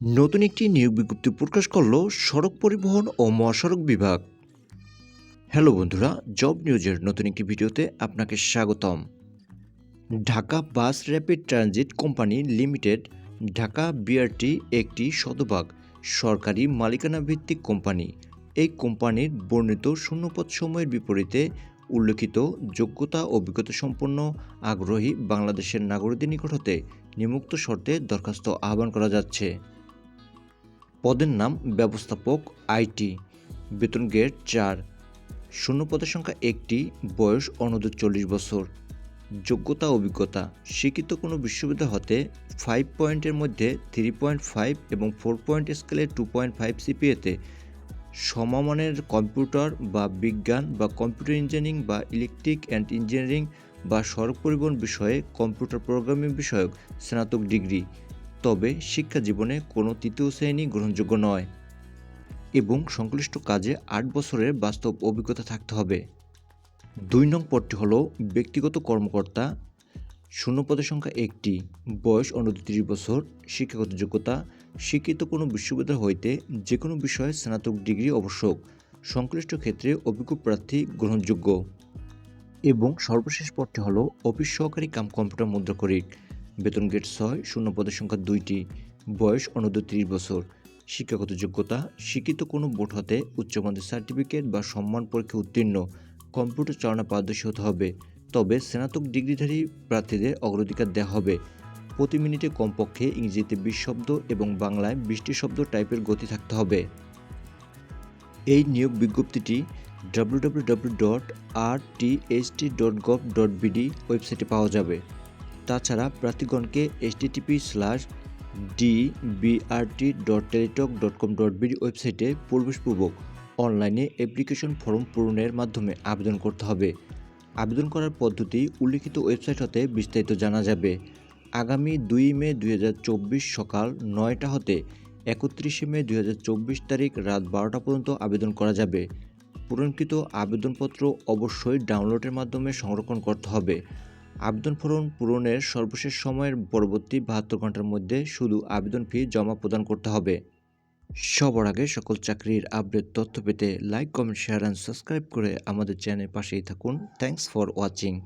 নতুন একটি নিয়োগ বিজ্ঞপ্তি প্রকাশ করল সড়ক পরিবহন ও মহাসড়ক বিভাগ। হ্যালো বন্ধুরা, জব নিউজের নতুন একটি ভিডিওতে আপনাকে স্বাগতম। Dhaka bus rapid transit company limited, Dhaka BRT একটি শতভাগ সরকারি মালিকানা ভিত্তিক কোম্পানি। এই কোম্পানির বর্ণিত শূন্যপদ সময়ের বিপরীতে উল্লেখিত যোগ্যতা অভিজ্ঞতা সম্পন্ন আগ্রহী বাংলাদেশের নাগরিকদের নিকট হতে নিমুক্ত শর্তে দরখাস্ত আহ্বান করা যাচ্ছে। পদের নাম ব্যবস্থাপক আইটি, বেতন গ্রেড চার। শূন্য পদের সংখ্যা একটি, বয়স অনূর্ধ্ব চল্লিশ বছর। যোগ্যতা, অভিজ্ঞতা, শিক্ষিত কোনো বিশ্ববিদ্যালয় হতে ফাইভ পয়েন্টের মধ্যে থ্রি পয়েন্ট ফাইভ এবং ফোর পয়েন্ট স্কেলে টু পয়েন্ট ফাইভ সিপিএতে সমমানের কম্পিউটার বা বিজ্ঞান বা কম্পিউটার ইঞ্জিনিয়ারিং বা ইলেকট্রিক অ্যান্ড ইঞ্জিনিয়ারিং বা সড়ক পরিবহন বিষয়ে কম্পিউটার প্রোগ্রামিং বিষয়ক স্নাতক ডিগ্রি। তবে শিক্ষা জীবনে কোনো তৃতীয় শ্রেণি গ্রহণযোগ্য নয় এবং সংশ্লিষ্ট কাজে আট বছরের বাস্তব অভিজ্ঞতা থাকতে হবে। দুই নং পদটি হল ব্যক্তিগত কর্মকর্তা। শূন্য পদের সংখ্যা একটি। বয়স অনূর্ধ্ব তিরিশ বছর। শিক্ষাগত যোগ্যতা। শিক্ষিত কোনো বিশ্ববিদ্যালয় হইতে যে কোনো বিষয়ে স্নাতক ডিগ্রি আবশ্যক। সংশ্লিষ্ট ক্ষেত্রে অভিজ্ঞ প্রার্থী গ্রহণযোগ্য। এবং সর্বশেষ পদটি হল অফিস সহকারী কাম কম্পিউটার মুদ্রাকরিক বেতন গ্রেড ছয়, শূন্য পদের সংখ্যা দুইটি, বয়স অনূর্ধ্ব তিরিশ বছর। শিক্ষাগত যোগ্যতা, শিক্ষিত কোনো বোর্ড হতে উচ্চমাধ্যমিক সার্টিফিকেট বা সম্মান পরীক্ষা উত্তীর্ণ। কম্পিউটার চালনা পারদর্শী হতে হবে। তবে স্নাতক ডিগ্রিধারী প্রার্থীদের অগ্রাধিকার দেওয়া হবে। প্রতি মিনিটে কমপক্ষে ইংরেজিতে বিশ শব্দ এবং বাংলায় বিশটি শব্দ টাইপের গতি থাকতে হবে। এই নিয়োগ বিজ্ঞপ্তিটি W W W dot R T dot gov dot BD ওয়েবসাইটে পাওয়া যাবে। তাছাড়া প্রার্থীগণকে H T T P slash D BRT dot Teletalk dot com dot BD ওয়েবসাইটে প্রবেশপূর্বক অনলাইনে অ্যাপ্লিকেশন ফর্ম পূরণের মাধ্যমে আবেদন করতে হবে। আবেদন করার পদ্ধতি উল্লিখিত ওয়েবসাইট হতে বিস্তারিত জানা যাবে। আগামী দুই মে দুই হাজার চব্বিশ সকাল নয়টা হতে একত্রিশে মে দুই হাজার চব্বিশ তারিখ রাত বারোটা পর্যন্ত আবেদন করা যাবে। পূরণকৃত আবেদনপত্র অবশ্যই ডাউনলোডের মাধ্যমে সংরক্ষণ করতে হবে। আবেদন ফরম পূরণের সর্বশেষ সময়ের পরবর্তী বাহাত্তর ঘণ্টার মধ্যে শুধু আবেদন ফি জমা প্রদান করতে হবে। সবার আগে সকল চাকরির আপডেট তথ্য পেতে like comment share and subscribe করে আমাদের চ্যানেল পাশেই থাকুন। Thanks for watching